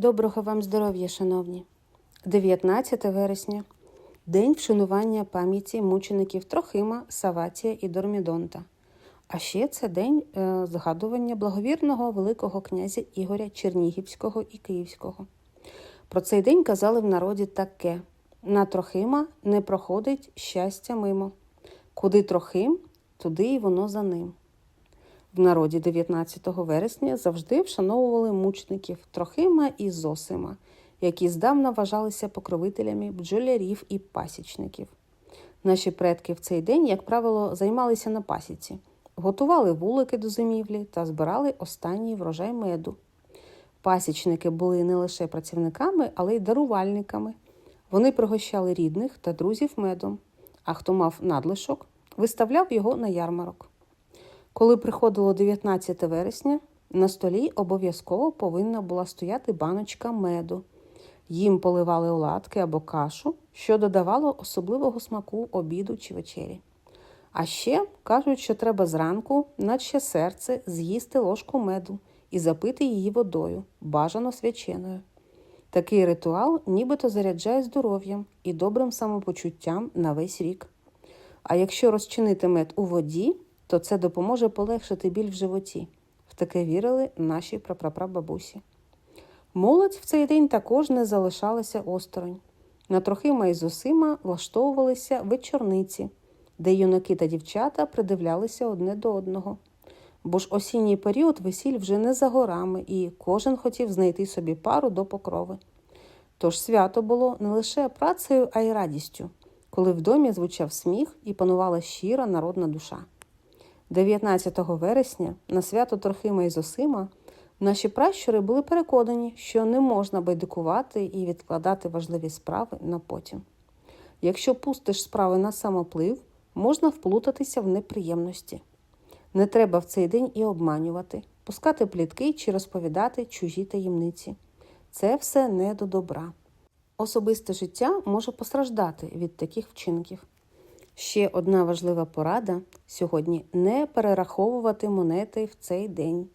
Доброго вам здоров'я, шановні! 19 вересня День вшанування пам'яті мучеників Трохима, Саватія і Дормідонта. А ще це день е, згадування благовірного Великого князя Ігоря Чернігівського і Київського. Про цей день казали в народі таке: на Трохима не проходить щастя мимо. Куди Трохим, туди й воно за ним. В народі 19 вересня завжди вшановували мучеників Трохима і Зосима, які здавна вважалися покровителями бджолярів і пасічників. Наші предки в цей день, як правило, займалися на пасіці, готували вулики до зимівлі та збирали останній врожай меду. Пасічники були не лише працівниками, але й дарувальниками. Вони пригощали рідних та друзів медом, а хто мав надлишок, виставляв його на ярмарок. Коли приходило 19 вересня, на столі обов'язково повинна була стояти баночка меду. Їм поливали оладки або кашу, що додавало особливого смаку обіду чи вечері. А ще кажуть, що треба зранку, наче серце, з'їсти ложку меду і запити її водою, бажано свяченою. Такий ритуал нібито заряджає здоров'ям і добрим самопочуттям на весь рік. А якщо розчинити мед у воді, то це допоможе полегшити біль в животі. В таке вірили наші прапрапрабабусі. Молодь в цей день також не залишалася осторонь. На Трохима і Зосима влаштовувалися вечорниці, де юнаки та дівчата придивлялися одне до одного. Бо ж осінній період весіль вже не за горами, і кожен хотів знайти собі пару до покрови. Тож свято було не лише працею, а й радістю, коли в домі звучав сміх і панувала щира народна душа. 19 вересня на свято Трохима і Зосима наші пращури були переконані, що не можна байдикувати і відкладати важливі справи на потім. Якщо пустиш справи на самоплив, можна вплутатися в неприємності. Не треба в цей день і обманювати, пускати плітки чи розповідати чужі таємниці. Це все не до добра. Особисте життя може постраждати від таких вчинків. Ще одна важлива порада сьогодні не перераховувати монети в цей день,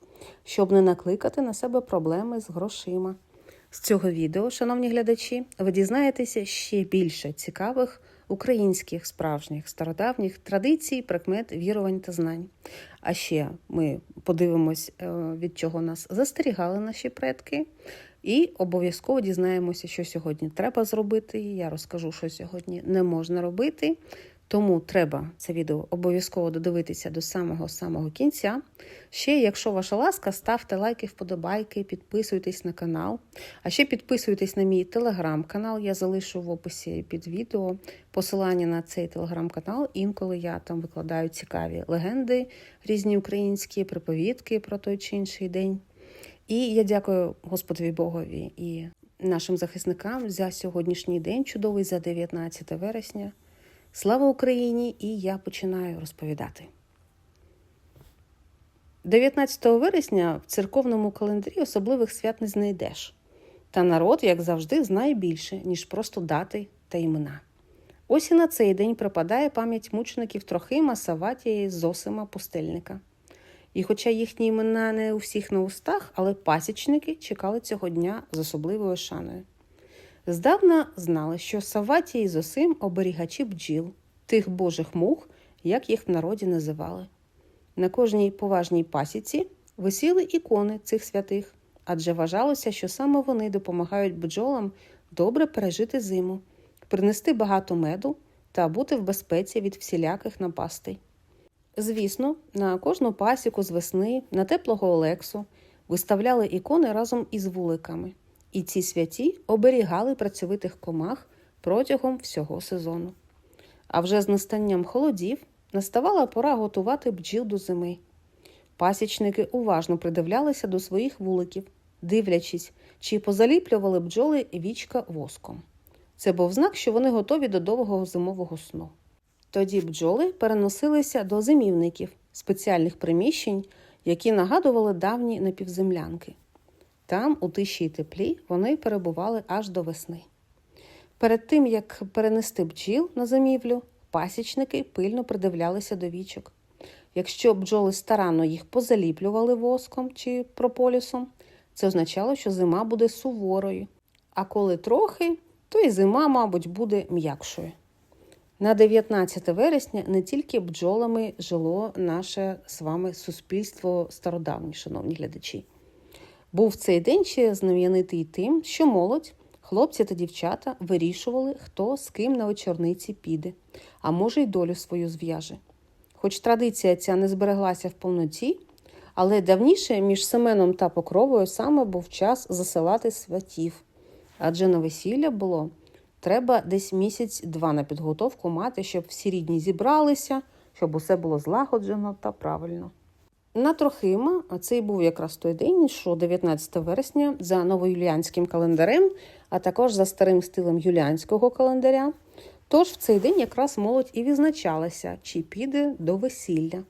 щоб не накликати на себе проблеми з грошима. З цього відео, шановні глядачі, ви дізнаєтеся ще більше цікавих українських справжніх стародавніх традицій, прикмет, вірувань та знань. А ще ми подивимось, е, від чого нас застерігали наші предки, і обов'язково дізнаємося, що сьогодні треба зробити. Я розкажу, що сьогодні не можна робити. Тому треба це відео обов'язково додивитися до самого-самого кінця. Ще, якщо ваша ласка, ставте лайки, вподобайки, підписуйтесь на канал. А ще підписуйтесь на мій телеграм-канал. Я залишу в описі під відео посилання на цей телеграм-канал. Інколи я там викладаю цікаві легенди, різні українські приповідки про той чи інший день. І я дякую Господові Богові і нашим захисникам за сьогоднішній день, чудовий за 19 вересня. Слава Україні! І я починаю розповідати. 19 вересня в церковному календарі особливих свят не знайдеш. Та народ, як завжди, знає більше, ніж просто дати та імена. Ось і на цей день припадає пам'ять мучеників Трохима, Саватія і Зосима Пустельника. І хоча їхні імена не у всіх на устах, але пасічники чекали цього дня з особливою шаною. Здавна знали, що Саватій і Зосим оберігачі бджіл, тих божих мух, як їх в народі називали. На кожній поважній пасіці висіли ікони цих святих, адже вважалося, що саме вони допомагають бджолам добре пережити зиму, принести багато меду та бути в безпеці від всіляких напастей. Звісно, на кожну пасіку з весни на теплого Олексу виставляли ікони разом із вуликами і ці святі оберігали працьовитих комах протягом всього сезону. А вже з настанням холодів наставала пора готувати бджіл до зими. Пасічники уважно придивлялися до своїх вуликів, дивлячись, чи позаліплювали бджоли вічка воском. Це був знак, що вони готові до довгого зимового сну. Тоді бджоли переносилися до зимівників, спеціальних приміщень, які нагадували давні напівземлянки. Там, у тиші й теплі, вони перебували аж до весни. Перед тим, як перенести бджіл на зимівлю, пасічники пильно придивлялися до вічок. Якщо бджоли старанно їх позаліплювали воском чи прополісом, Це означало, що зима буде суворою. А коли трохи, то і зима, мабуть, буде м'якшою. На 19 вересня не тільки бджолами жило наше з вами суспільство стародавнє, шановні глядачі. Був цей день ще знаменитий тим, що молодь, хлопці та дівчата вирішували, хто з ким на вечорниці піде, а може, й долю свою зв'яже. Хоч традиція ця не збереглася в повноті, але давніше між Семеном та Покровою саме був час засилати сватів, адже на весілля було треба десь місяць-два на підготовку мати, щоб всі рідні зібралися, щоб усе було злагоджено та правильно. На Трохима, а це й був якраз той день, що 19 вересня за новоюліанським календарем, а також за старим стилем юліанського календаря. Тож в цей день якраз молодь і відзначалася, чи піде до весілля.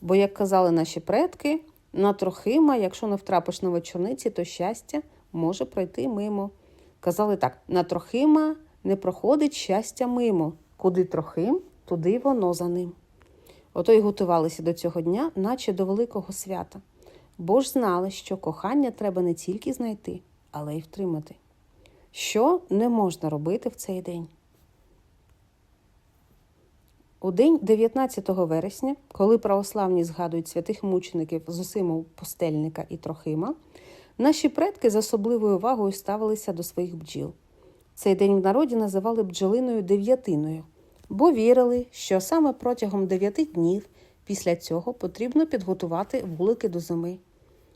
Бо, як казали наші предки, на Трохима, якщо не втрапиш на вечорниці, то щастя може пройти мимо. Казали так: на Трохима не проходить щастя мимо. Куди Трохим, туди воно за ним. Ото й готувалися до цього дня, наче до великого свята, бо ж знали, що кохання треба не тільки знайти, але й втримати. Що не можна робити в цей день? У день 19 вересня, коли православні згадують святих мучеників Зосиму Постельника і Трохима, наші предки з особливою увагою ставилися до своїх бджіл. Цей день в народі називали бджолиною дев'ятиною, бо вірили, що саме протягом дев'яти днів після цього потрібно підготувати вулики до зими.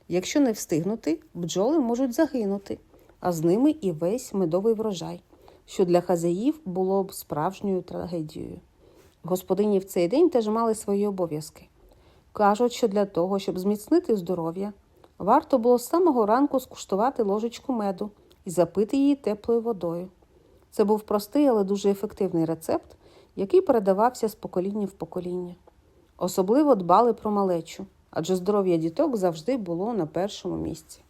Якщо не встигнути, бджоли можуть загинути, а з ними і весь медовий врожай, що для хазяїв було б справжньою трагедією. Господині в цей день теж мали свої обов'язки. Кажуть, що для того, щоб зміцнити здоров'я, варто було з самого ранку скуштувати ложечку меду і запити її теплою водою. Це був простий, але дуже ефективний рецепт, який передавався з покоління в покоління. Особливо дбали про малечу, адже здоров'я діток завжди було на першому місці.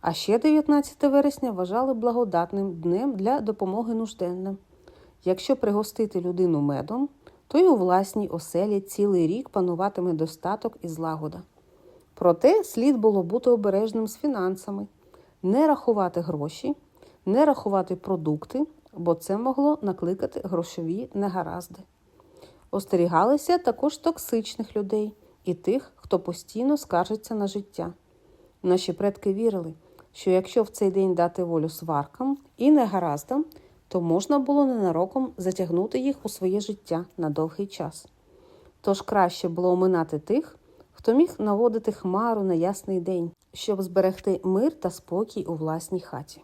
А ще 19 вересня вважали благодатним днем для допомоги нужденним. Якщо пригостити людину медом, то й у власній оселі цілий рік пануватиме достаток і злагода. Проте слід було бути обережним з фінансами, не рахувати гроші, не рахувати продукти, бо це могло накликати грошові негаразди. Остерігалися також токсичних людей і тих, хто постійно скаржиться на життя. Наші предки вірили, що якщо в цей день дати волю сваркам і негараздам, то можна було ненароком затягнути їх у своє життя на довгий час. Тож краще було оминати тих, хто міг наводити хмару на ясний день, щоб зберегти мир та спокій у власній хаті.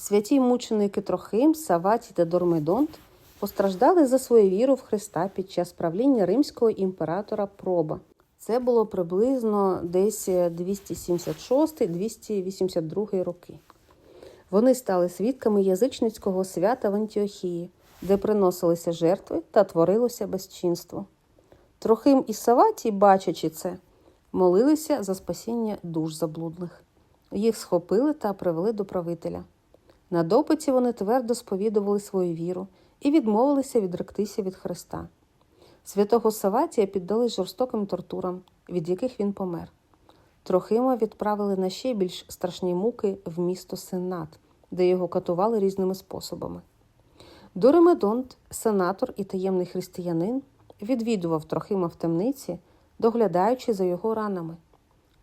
Святі мученики Трохим, Саваті та Дормидонт постраждали за свою віру в Христа під час правління римського імператора Проба. Це було приблизно десь 276-282 роки. Вони стали свідками язичницького свята в Антіохії, де приносилися жертви та творилося безчинство. Трохим і Саваті, бачачи це, молилися за спасіння душ заблудних. Їх схопили та привели до правителя. На допиті вони твердо сповідували свою віру і відмовилися відректися від Христа. Святого Саватія піддали жорстоким тортурам, від яких він помер. Трохима відправили на ще більш страшні муки в місто Сенат, де його катували різними способами. Доремедонт, сенатор і таємний християнин, відвідував Трохима в темниці, доглядаючи за його ранами.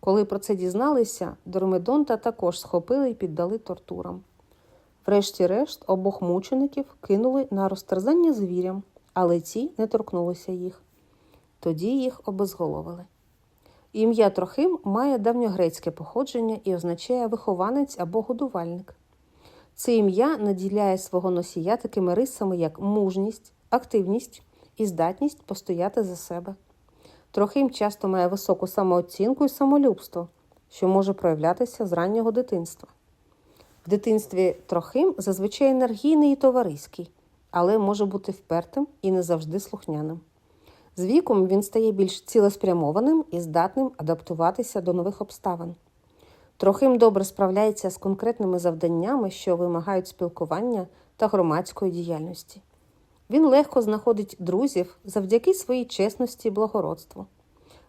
Коли про це дізналися, Доремедонта також схопили і піддали тортурам. Врешті-решт, обох мучеників кинули на розтерзання звірям, але ці не торкнулися їх. Тоді їх обезголовили. Ім'я Трохим має давньогрецьке походження і означає вихованець або годувальник. Це ім'я наділяє свого носія такими рисами, як мужність, активність і здатність постояти за себе. Трохим часто має високу самооцінку і самолюбство, що може проявлятися з раннього дитинства. В дитинстві Трохим зазвичай енергійний і товариський, але може бути впертим і не завжди слухняним. З віком він стає більш цілеспрямованим і здатним адаптуватися до нових обставин. Трохим добре справляється з конкретними завданнями, що вимагають спілкування та громадської діяльності. Він легко знаходить друзів завдяки своїй чесності і благородству.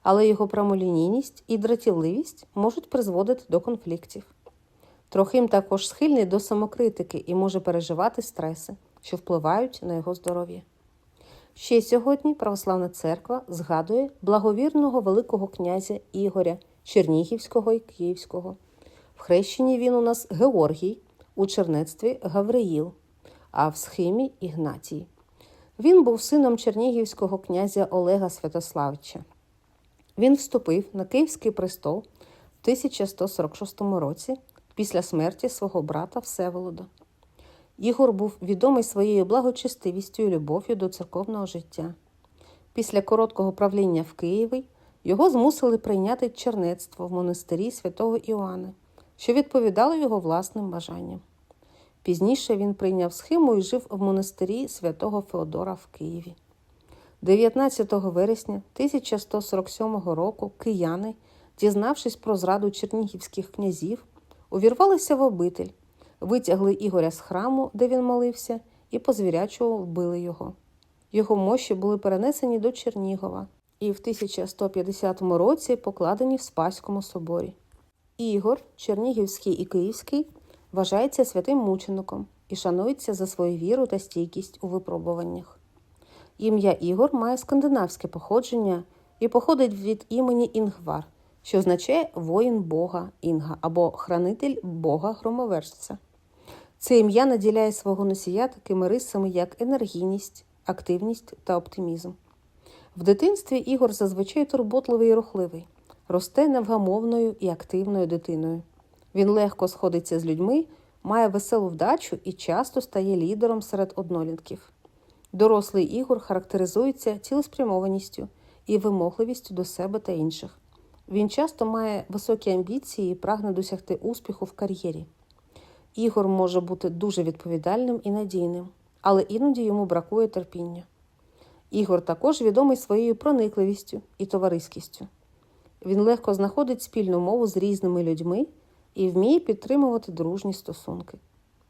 але його прямолінійність і дратівливість можуть призводити до конфліктів. Трохим також схильний до самокритики і може переживати стреси, що впливають на його здоров'я. Ще сьогодні Православна церква згадує благовірного Великого князя Ігоря Чернігівського і Київського. В хрещенні він у нас Георгій, у чернецтві Гавриїл, а в схимі Ігнатій. Він був сином чернігівського князя Олега Святославича. Він вступив на Київський престол в 1146 році після смерті свого брата Всеволода. Ігор був відомий своєю благочестивістю і любов'ю до церковного життя. Після короткого правління в Києві його змусили прийняти чернецтво в монастирі святого Іоанна, що відповідало його власним бажанням. Пізніше він прийняв схему і жив в монастирі святого Феодора в Києві. 19 вересня 1147 року кияни, дізнавшись про зраду чернігівських князів, увірвалися в обитель, витягли Ігоря з храму, де він молився, і по вбили його. Його мощі були перенесені до Чернігова і в 1150 році покладені в Спаському соборі. Ігор, Чернігівський і Київський, вважається святим мучеником і шанується за свою віру та стійкість у випробуваннях. Ім'я Ігор має скандинавське походження і походить від імені Інгвар, що означає воїн Бога Інга або хранитель Бога громовержця. Це ім'я наділяє свого носія такими рисами, як енергійність, активність та оптимізм. В дитинстві Ігор зазвичай турботливий і рухливий, росте невгамовною і активною дитиною. Він легко сходиться з людьми, має веселу вдачу і часто стає лідером серед однолітків. Дорослий Ігор характеризується цілеспрямованістю і вимогливістю до себе та інших. Він часто має високі амбіції і прагне досягти успіху в кар'єрі. Ігор може бути дуже відповідальним і надійним, але іноді йому бракує терпіння. Ігор також відомий своєю проникливістю і товариськістю. Він легко знаходить спільну мову з різними людьми і вміє підтримувати дружні стосунки.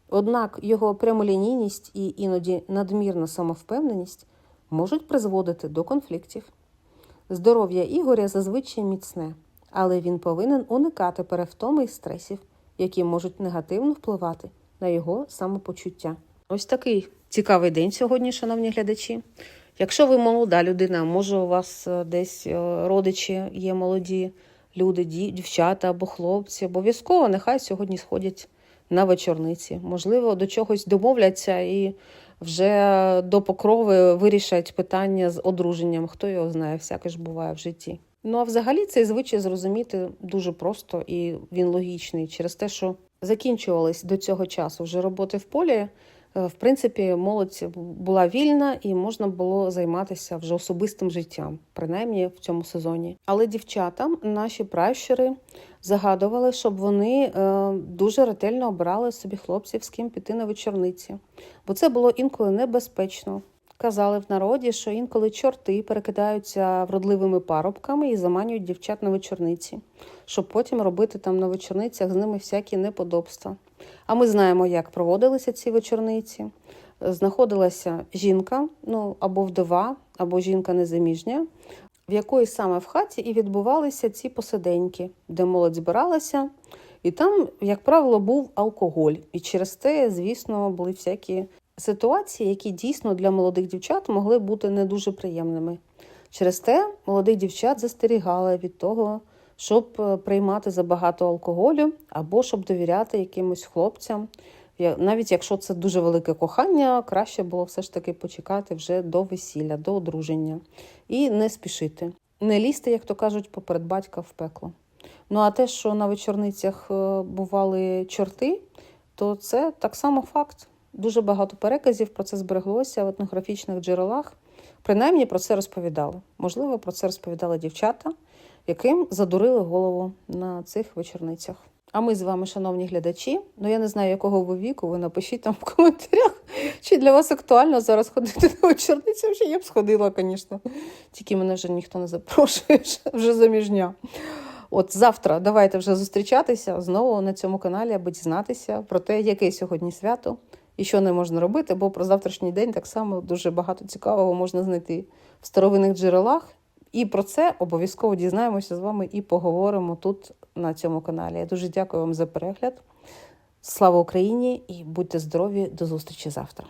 Однак його прямолінійність і іноді надмірна самовпевненість можуть призводити до конфліктів. Здоров'я Ігоря зазвичай міцне, але він повинен уникати перевтоми і стресів, які можуть негативно впливати на його самопочуття. Ось такий цікавий день сьогодні, шановні глядачі. Якщо ви молода людина, може у вас е, десь е, родичі є молоді люди, дівчата або хлопці, обов'язково нехай сьогодні сходять на вечорниці. Можливо, до чогось домовляться і вже до покрови вирішать питання з одруженням. Хто його знає, всяке ж буває в житті. Ну а взагалі цей звичай зрозуміти дуже просто і він логічний через те, що закінчувались до цього часу вже роботи в полі. Е, в принципі, молодь була вільна і можна було займатися вже особистим життям, принаймні в цьому сезоні. Але дівчатам наші пращури загадували, щоб вони е, дуже ретельно обирали собі хлопців, з ким піти на вечорниці, бо це було інколи небезпечно. Казали в народі, що інколи чорти перекидаються вродливими парубками і заманюють дівчат на вечорниці, щоб потім робити там на вечорницях з ними всякі неподобства. А ми знаємо, як проводилися ці вечорниці. Знаходилася жінка, ну або вдова, або жінка незаміжня, в якої саме в хаті і відбувалися ці посиденьки, де молодь збиралася, і там, як правило, був алкоголь. І через те, звісно, були всякі ситуації, які дійсно для молодих дівчат могли бути не дуже приємними. Через те молодих дівчат застерігали від того, щоб е, приймати забагато алкоголю або щоб довіряти якимось хлопцям. Навіть якщо це дуже велике кохання, краще було все ж таки почекати вже до весілля, до одруження і не спішити. Не лізти, як то кажуть, поперед батька в пекло. Ну а те, що на вечорницях е, бували чорти, то це так само факт. Дуже багато переказів про це збереглося в етнографічних джерелах. Принаймні про це розповідали. Можливо, про це розповідали дівчата, яким задурили голову на цих вечорницях. А ми з вами, шановні глядачі, ну я не знаю, якого ви віку, ви напишіть там в коментарях, чи для вас актуально зараз ходити на вечорницю. Вже я б сходила, звісно. Тільки мене вже ніхто не запрошує, вже заміжня. От завтра давайте вже зустрічатися знову на цьому каналі, аби дізнатися про те, яке сьогодні свято і що не можна робити, бо про завтрашній день так само дуже багато цікавого можна знайти в старовинних джерелах І про це обов'язково дізнаємося з вами і поговоримо тут на цьому каналі. Я дуже дякую вам за перегляд. Слава Україні і будьте здорові! До зустрічі завтра.